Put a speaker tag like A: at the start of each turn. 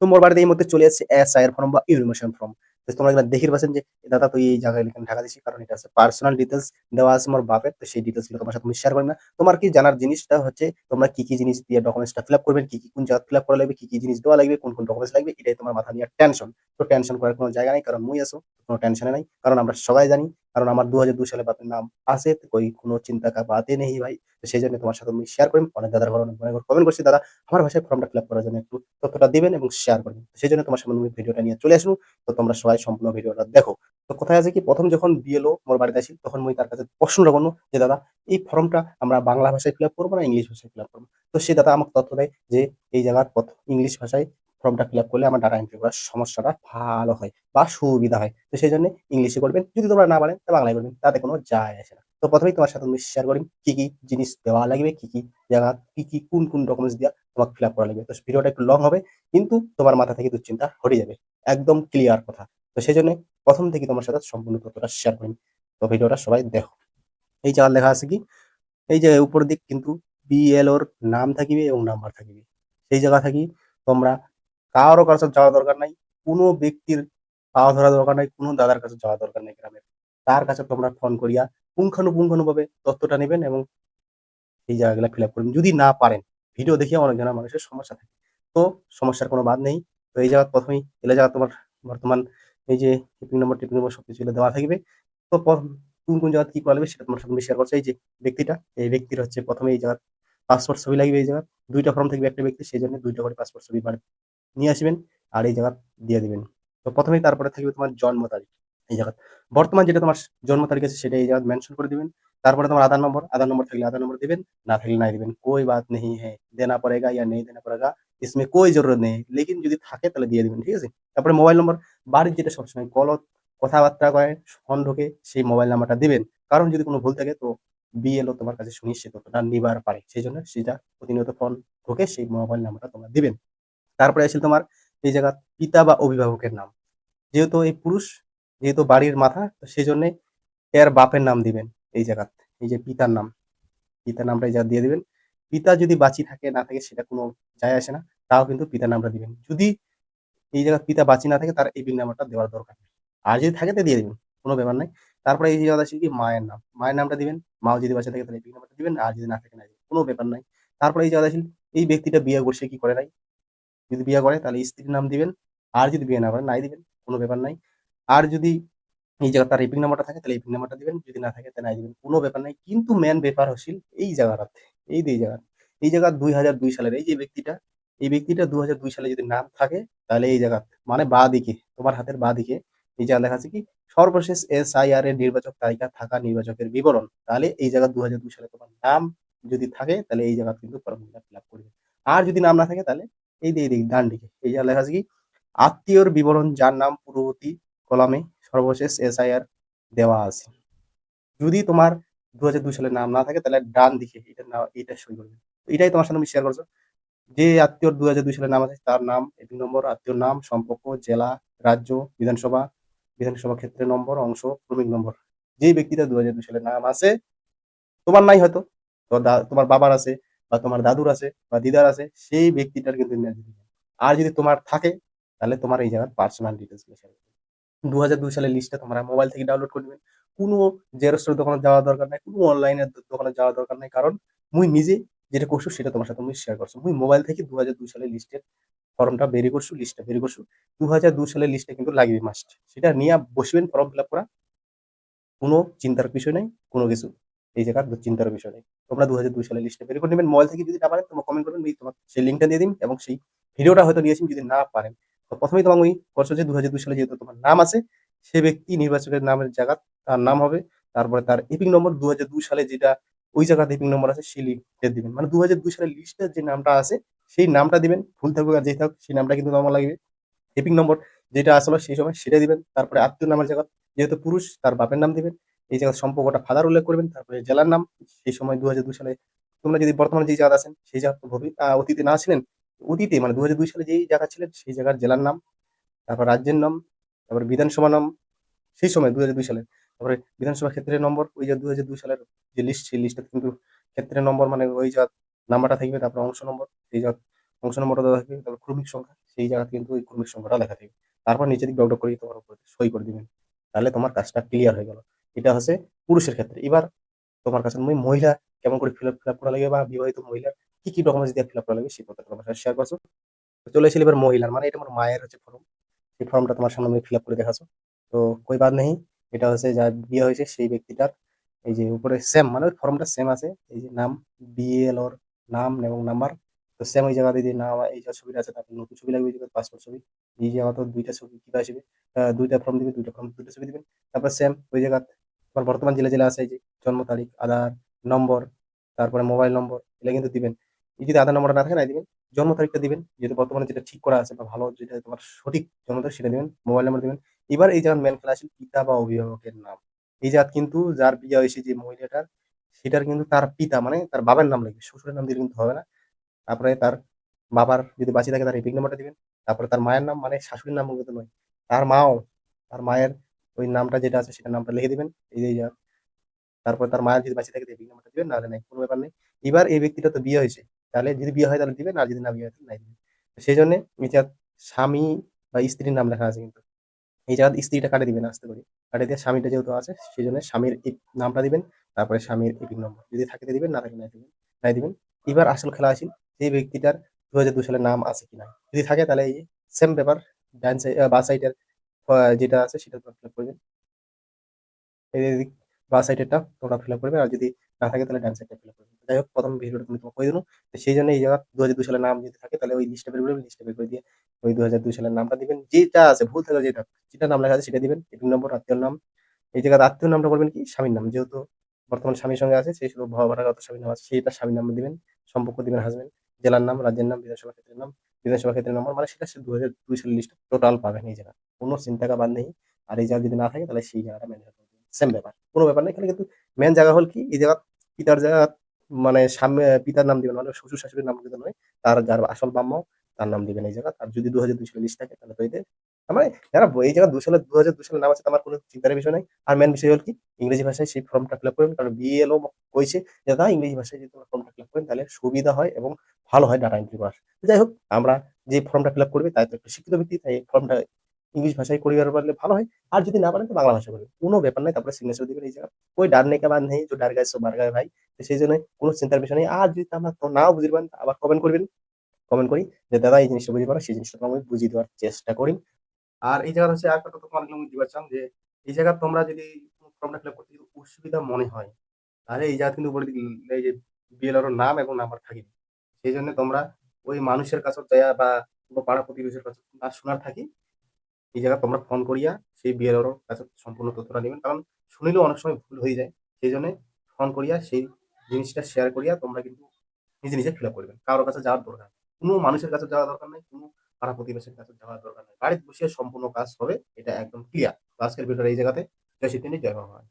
A: তো মোর বাড়িতে এই মধ্যে চলে আসছে এস আই এর ফর্ম বা ইউনিমেশন ফর্ম তো তোমরা এখানে দেখি পাচ্ছেন যে দাদা তুই এই জায়গায় এখানে ঢাকা দিচ্ছি কারণ এটা আছে পার্সোনাল ডিটেলস দেওয়া আছে আমার বাপের, তো সেই ডিটেলস তোমার সাথে শেয়ার করবে না। তোমার কি জানার জিনিসটা হচ্ছে, তোমরা কি কি জিনিস দিয়ে ডকুমেন্টসটা ফিল আপ করবেন, কি কি কোন জায়গা ফিল আপ করা লাগবে, কি কি জিনিস দেওয়া লাগবে, কোন কোন ডকুমেন্টস লাগবে, এটাই তোমার মাথা নিয়ে টেনশন তো টেনশন করার কোনো জায়গা নেই, কারণ মুই আছো, কোনো টেনশনে নাই। কারণ আমরা সবাই জানি, কারণ আমার দু হাজার দুই সালে বাপের নাম আছে কই কোনো চিন্তা কা বাতে নেই ভাই। তো সেই জন্য তোমার সাথে আমি শেয়ার করি অনেক দাদার ঘর, অনেক কমেন্ট করছি, দাদা, আমার ভাষায় ফর্মটা ফিল করার জন্য একটু তথ্যটা দিবেন এবং শেয়ার করবেন। সেই জন্য তোমার সামনে আমি ভিডিওটা নিয়ে চলে আসব। তো তোমরা সবাই সম্পূর্ণ ভিডিওটা দেখো। তো কোথায় আছে কি? প্রথম যখন বিএলও মোর বাড়িতে আসি, তখন মুই তার কাছে প্রশ্ন করব, যে, দাদা, এই ফর্মটা আমরা বাংলা ভাষায় ফিল আপ করব না ইংলিশ ভাষায় ফিল আপ করব? তো সে দাদা আমাকে তথ্য দেয় যে, এই জায়গার ইংলিশ ভাষায় ফর্মটা ফিল আপ করলে আমার ডাটা এন্ট্রি করার সমস্যাটা ভালো হয় বা সুবিধা হয়। তো সেই জন্য ইংলিশে করবেন। যদি তোমরা না পারেন, তা বাংলায় করবেন। তাতে কোনো যায় আসে না। তো প্রথমেই তোমার সাথে আমি শেয়ার করি কি কি জিনিস দেওয়া লাগবে, কি কি জায়গা, কি কি, কোন কোন ডকুমেন্টস দিয়া তোমাকে ফিল আপ করা লাগবে। তো ভিডিওটা একটু লং হবে, কিন্তু তোমার মাথা থেকে দুশ্চিন্তা হটে যাবে। একদম ক্লিয়ার কথা। তো সেই জন্য প্রথম থেকে তোমার সাথে সম্পূর্ণ তথ্যটা শেয়ার করি। তো ভিডিওটা সবাই দেখো। এই জায়গা লেখা আছে কি? এই যে উপর দিক কিন্তু বিএলওর নাম থাকিবে এবং নাম্বার থাকিবে। সেই জায়গা থাকি তোমরা কারও কাছে যাওয়া দরকার নাই, কোনো ব্যক্তির পাওয়া ধরা দরকার নাই, কোনো দাদার কাছে যাওয়া দরকার নাই গ্রামের। তার কাছে তোমরা ফোন করিয়া পুঙ্খানুপুঙ্খানুভাবে তথ্যটা নেবেন এবং এই জায়গাগুলো ফিল আপ করবেন। যদি না পারেন, ভিডিও দেখিয়ে অনেক জনের মানুষের সমস্যা থাকে। তো সমস্যার কোনো বাদ নেই। তো এই জায়গা প্রথমেই এলে জায়গা তোমার বর্তমান এই যে টিপিং নম্বর টিপিং নম্বর সবকিছু দেওয়া থাকবে। তো কোন কোন জায়গা কি করা লাগবে সেটা তোমার সাথে শেয়ার করছে। এই যে ব্যক্তিটা, এই ব্যক্তির হচ্ছে প্রথমে এই জায়গার পাসপোর্ট ছবি লাগবে এই জায়গার দুইটা ফর্ম থাকবে একটা ব্যক্তি সেই জন্য দুইটা করে পাসপোর্ট ছবি বাড়ি নিয়ে আসবেন আর এই জায়গা দিয়ে দিবেন। তো প্রথমেই তারপরে থাকবে তোমার জন্ম তারিখ। এই জায়গা। বর্তমান যেটা তোমার জন্ম তারিখ আছে সেটা এই জায়গা মেনশন করে দিবেন। তারপরে তোমার আধার নম্বর আধার নম্বর থাকলে আধার নম্বর দিবেন, না থাকলে নাই দিবেন। কোই বাত নেই হ্যাঁ দেনা পড়েগা ইয়া নেই, দেনা পড়েগা, ইসমে কোই জরুরত নেই। লেকিন যদি থাকে তাহলে দিয়ে দিবেন, ঠিক আছে? তারপরে মোবাইল নম্বর বাড়ির যেটা সবসময় কল কথাবার্তা করে ফোন ঢোকে, সেই মোবাইল নাম্বারটা দিবেন। কারণ যদি কোনো ভুল থাকে তো বিএলও তোমার কাছে শুনিয়ে সে ততটা নিবার পারে। সেই জন্য সেটা প্রতিনিয়ত ফোন ঢোকে, সেই মোবাইল নাম্বারটা তোমরা দিবেন। তারপরে আসলে তোমার এই জায়গা পিতা বা অভিভাবকের নাম। যেহেতু এই পুরুষ, যেহেতু বাড়ির মাথা, তো সেই জন্য এর বাপের নাম দিবেন এই জায়গাত এই যে পিতার নাম। পিতার নামটা এই জায়গা দিয়ে দিবেন। পিতা যদি বাঁচি থাকে, না থাকে, সেটা কোনো যায় আসে না, তাও কিন্তু পিতার নামটা দিবেন। যদি এই জায়গা পিতা বাঁচি না থাকে, তার এই বিল নাম্বারটা দেওয়ার দরকার আর যদি থাকে, তো দিয়ে দিবেন, কোনো ব্যাপার নাই। তারপরে এই জায়গাটা আছে কি, মায়ের নাম। মায়ের নামটা দিবেন, মাও যদি বাঁচা থাকে, তাহলে এই বিল নাম্বারটা দিবেন, আর যদি না থাকে, না কোনো ব্যাপার নাই। তারপরে এই জায়গাটা আছে এই ব্যক্তিটা বিয়ে করছে, কি করে নাই? যদি বিয়ে করে, তাহলে স্ত্রীর নাম দিবেন। আর যদি বিয়ে না করে নাই দিবেন, কোনো ব্যাপার নাই। আর যদি এই জায়গা তার রিপিং নাম্বারটা থাকে, তাহলে রিপিং নাম্বারটা দিবেন। যদি না থাকে, তাহলে নাই দিবেন, কোনো ব্যাপার নাই। কিন্তু মেন ব্যাপার হচ্ছিল এই জায়গাটাতে, এই এই জায়গা এই জায়গা দুই হাজার দুই সালের, এই যে ব্যক্তিটা, এই ব্যক্তিটা দু হাজার দুই সালে যদি নাম থাকে, তাহলে এই জায়গা মানে বা দিকে তোমার হাতের বা দিকে এই জায়গা লেখা আছে কি, সর্বশেষ এস এর নির্বাচক তালিকা থাকা নির্বাচকের বিবরণ, তাহলে এই জায়গা দু হাজার দুই সালে তোমার নাম যদি থাকে, তাহলে এই জায়গা কিন্তু ফর্মটা ফিল আপ করবে। আর যদি নাম না থাকে, তাহলে এই যে এই দিকে ডান দিকে। এই জায়গা লেখা আছে কি? আত্মীয়র বিবরণ, যার নাম পূর্ববর্তী কলামে সর্বশেষ এসআইআর দেওয়া আছে। যদি তোমার দু হাজার দুই সালের নাম না থাকে, তাহলে ডান দিকে এটা না, এটা সই করবে। এটাই তোমার সাথে আমি শেয়ার করছ। যে আত্মীয়র দু হাজার দুই সালের নাম আছে, তার নাম এপি নম্বর, আত্মীয়র নাম, সম্পর্ক, জেলা, রাজ্য, বিধানসভা বিধানসভা ক্ষেত্রের নম্বর, অংশ, ক্রমিক নম্বর। যে ব্যক্তিটা দু হাজার দুই সালের নাম আছে, তোমার নাই হয়তো। তোমার বাবার আছে বা তোমার দাদুর আছে বা দিদার আছে, সেই ব্যক্তিটার কিন্তু আর যদি তোমার থাকে, তাহলে তোমার এই জায়গার পার্সোনাল ডিটেলস দু হাজার দুই সালের লিস্টটা তোমরা মোবাইল থেকে ডাউনলোড করে নেবেন কোনো জেরক্সের দোকানে যাওয়ার দরকার নাই, কোনো অনলাইনের দোকানে যাওয়ার দরকার নাই, কারণ মুই নিজে যেটা করছ সেটা তোমার সাথে আমি শেয়ার করছ। মুই মোবাইল থেকে দু হাজার দুই সালের লিস্টের ফর্মটা বেরি করছ লিস্টটা বেরি করছ। দু হাজার দুই সালের লিস্টে কিন্তু লাগবে মাস্ট সেটা নিয়ে বসবেন ফর্ম ফিল আপ করা। কোনো চিন্তার বিষয় নাই, কোনো কিছু। এই জায়গার চিন্তার বিষয় নেই। তোমরা দু হাজার দুই সালের লিস্টে বের করে নেবেন মোবাইল থেকে যদি না পারেন, তোমরা কমেন্ট করবেন তোমার সেই লিঙ্কটা দিয়ে দিন এবং সেই ভিডিওটা হয়তো নিয়েছি যদি না পারেন। তো প্রথমেই তোমার ওই করছ যে দু হাজার দুই সালে যেহেতু তোমার নাম আছে, সে ব্যক্তি নির্বাচকের নামের জায়গা, তার নাম হবে, তারপরে তার এপিং নম্বর দু হাজার দুই সালে যেটা ওই জায়গাতে এপিং নম্বর আছে, সেই লিস্টে দিবেন। মানে দু হাজার দুই সালের লিস্টের যে নামটা আছে, সেই নামটা দিবেন, ভুল থাকুক আর যেই থাকুক, সেই নামটা কিন্তু তোমার লাগবে। এপিং নম্বর যেটা আসলে সেই সময় সেটা দিবেন, তারপরে আত্মীয় নামের জায়গা, যেহেতু পুরুষ, তার বাপের নাম দিবেন। এই জায়গার সম্পর্কটা ফাদার উল্লেখ করবেন, তারপরে জেলার নাম, সেই সময় দু দুই সালে তোমরা যদি বর্তমানে যে জায়গা আছেন, সেই জায়গা অতীতে না ছিলেন, অতীতে মানে দু হাজার দুই সালে যেই জায়গা ছিলেন, সেই জায়গার জেলার নাম, তারপর রাজ্যের নাম, তারপর বিধানসভা নাম, সেই সময় দু হাজার দুই সালে তারপরে বিধানসভা ক্ষেত্রের নম্বর, ওই যে দু হাজার দুই সালের যে লিস্ট সেই লিস্টে কিন্তু ক্ষেত্রের নম্বর মানে ওই যা নাম্বারটা থাকবে, তারপর অংশ নম্বর, সেই যা অংশ নম্বরটা থাকবে, তারপর ক্রমিক সংখ্যা, সেই জায়গাতে কিন্তু ওই ক্রমিক সংখ্যাটা লেখা থাকবে। তারপর নিচে দিকে ডক করে তোমার উপরে সই করে দিবেন। তাহলে তোমার কাজটা ক্লিয়ার হয়ে গেল। এটা হচ্ছে পুরুষের ক্ষেত্রে। এবার তোমার কাছে ওই মহিলা কেমন করে ফিল আপ ফিল আপ করা লাগে বা বিবাহিত মহিলার কি কি ডকুমেন্টস দিয়ে ফিল আপ করা লাগে সেই কথাটা তোমার সাথে শেয়ার করছ। চলে এসেছিল এবার মহিলার মানে এটা আমার মায়ের হচ্ছে ফর্ম সেই ফর্মটা তোমার সামনে আমি ফিল আপ করে দেখাচ্ছ। তো কই বাদ নেই, এটা হচ্ছে যার বিয়ে হয়েছে সেই ব্যক্তিটার, এই যে উপরে সেম মানে ওই ফর্মটা সেম আছে, এই যে নাম বিএল ওর নাম এবং নাম্বার তো সেম ওই জায়গাতে যে নাম, এই যে ছবিটা আছে তারপর নতুন ছবি লাগবে পাসপোর্ট ছবি। এই জায়গা তো দুইটা ছবি, কি আসবে দুইটা ফর্ম দিবে, দুইটা ফর্ম দুইটা ছবি দিবেন। তারপর সেম ওই জায়গা তোমার বর্তমান জেলা জেলা আছে যে জন্ম তারিখ, আধার নম্বর, তারপরে মোবাইল নম্বর, এগুলো কিন্তু দিবেন। এই যদি আধার নম্বরটা না থাকে না, দিবেন। জন্ম তারিখটা দিবেন, যেহেতু বর্তমানে যেটা ঠিক করা আছে বা ভালো যেটা তোমার সঠিক জন্ম তারিখ সেটা দিবেন, মোবাইল নাম্বার দিবেন। এবার এই জায়গার মেন খেলা আছে পিতা বা অভিভাবকের নাম, এই জাত কিন্তু যার বিয়ে হয়েছে যে মহিলাটার, সেটার কিন্তু তার পিতা মানে তার বাবার নাম লাগবে, শ্বশুরের নাম দিলে কিন্তু হবে না। তারপরে তার বাবার যদি বাঁচিয়ে থাকে, তার এপিক নাম্বারটা দিবেন। তারপরে তার মায়ের নাম মানে শাশুড়ির নাম কিন্তু নয়, তার মাও, তার মায়ের ওই নামটা যেটা আছে সেটা নামটা লিখে দিবেন। এই যে তারপর তার মায়ের যদি বাঁচিয়ে থাকে এপিক নাম্বারটা দিবেন, নাহলে নাই, কোনো ব্যাপার নেই। এবার এই ব্যক্তিটা তো বিয়ে হয়েছে, তাহলে যদি বিয়ে হয় তাহলে দিবেন, আর যদি না বিয়ে হয় তাহলে নাই দিবেন। সেই জন্য এটা স্বামী বা স্ত্রীর নাম লেখা আছে কিন্তু। এই জায়গায় স্ত্রীটা কাটে দিবেন আস্তে করে। কাটে দিয়ে স্বামীটা যেহেতু আছে, সেই জন্য স্বামীর নামটা দিবেন, তারপরে স্বামীর এপিক নম্বর। যদি থাকে দিবেন, না থাকে নাই দিবেন নাই দিবেন। এবার আসল খেলা আসি সেই ব্যক্তিটার দু হাজার দু সালের নাম আছে কিনা। যদি থাকে তাহলে এই সেম পেপার ডান সাইড বা সাইডের যেটা আছে সেটা ফিল আপ করবেন এই বা সাইডেরটা তোমরা ফিল আপ করবে আর যদি না থাকে তাহলে ডান সাইডটা ফিল আপ করবে যাই হোক, প্রথম ভিডিওটা তুমি তোমাকে করে দিলাম। তো সেই জন্য এই জায়গা দু হাজার দুই সালের নাম যদি থাকে, তাহলে ওই লিস্টটা বের করবেন লিস্টটা বের করে দিয়ে ওই দু হাজার দুই সালের নামটা দিবেন। যেটা আছে, ভুল থাকলে যেটা যেটা নাম লেখা আছে সেটা দিবেন। এটিএম নম্বর আত্মীয় নাম। এই জায়গায় আত্মীয় নামটা বলবেন কি? স্বামীর নাম। যেহেতু বর্তমান স্বামীর সঙ্গে আছে সেই শুধু ভাড়াগত স্বামীর নাম আছে সেইটা স্বামীর নাম দিবেন। সম্পর্ক দিবেন হাজবেন্ড জেলার নাম, রাজ্যের নাম বিধানসভা ক্ষেত্রের নাম। বিধানসভা ক্ষেত্রে নম্বর মানে সেটা সে দু হাজার দুই সালের লিস্ট টোটাল পাবেন এই জায়গা কোনো চিন্তা বাদ নেই। আর এই জায়গা যদি না থাকে, তাহলে সেই জায়গাটা ম্যানেজ করবে সেম ব্যাপার। কোনো ব্যাপার নেই এখানে কিন্তু মেন জায়গা হল কি? এই জায়গা পিতার জায়গা মানে সামনে পিতার নাম দিবেন। মানে শ্বশুর শাশুড়ির নাম কিন্তু নয়। তার যার আসল বাম্য তার নাম দিবেন এই জায়গা। আর যদি দু হাজার দুই সালের লিস্ট থাকে, তাহলে তো এদের মানে যারা এই জায়গা দু সালে দু হাজার দু সালের নাম আছে আমার কোনো চিন্তার বিষয় নাই। আর মেন বিষয় হল কি, ইংরেজি ভাষায় সেই ফর্মটা ফিল আপ করবেন কারণ বিএলও কইছে যে দাদা ইংরেজি ভাষায় যদি তোমরা ফর্মটা ফিল আপ করেন, তাহলে সুবিধা হয় এবং ভালো হয় ডাটা এন্ট্রি করার। যাই হোক, আমরা যে ফর্মটা ফিল আপ করবে, তাই তো একটা শিক্ষিত ব্যক্তি, তাই ফর্মটা ইংলিশ ভাষায় করিবার পারলে ভালো হয়। আর যদি না পারেন, তো বাংলা ভাষা করবে কোনো ব্যাপার নাই, তারপরে সিগনেচার দিবেন এই জায়গা ওই ডার নেই বাদ নেই, যে ডার গাছ বার গায়ে ভাই। সেই জন্য কোনো চিন্তার বিষয় নেই। আর যদি আমরা তো নাও বুঝতে পারেন আবার কমেন্ট করবেন। কমেন্ট করি যে, দাদা, এই জিনিসটা বুঝতে পারো, সেই জিনিসটা আমি বুঝিয়ে দেওয়ার চেষ্টা করি আর এই জায়গা হচ্ছে আর একটা তোমার চান যে এই জায়গা তোমরা যদি ফর্মটা ফিল করতে অসুবিধা মনে হয়, তাহলে এই জায়গা কিন্তু বলে এই যে বিএলআর নাম এবং নাম্বার থাকি। সেই জন্য তোমরা ওই মানুষের কাছে যাইয়া বা কোনো পাড়া প্রতিবেশীর কাছে না শোনার থাকি, এই জায়গা তোমরা ফোন করিয়া সেই বিএলআর কাছে সম্পূর্ণ তথ্যটা নেবেন। কারণ শুনিলেও অনেক সময় ভুল হয়ে যায়, সেই জন্য ফোন করিয়া সেই জিনিসটা শেয়ার করিয়া তোমরা কিন্তু নিজে নিজে ফিল আপ করবেন। কারোর কাছে যাওয়ার দরকার। কোনো মানুষের কাছে যাওয়ার দরকার নেই, কোনো পাড়া প্রতিবেশের কাছে যাওয়ার দরকার নেই। বাড়িতে বসে সম্পূর্ণ কাজ হবে, এটা একদম ক্লিয়ার আজকের ভিডিওটা এই জায়গাতে। জয় শ্রী জয় ভগবান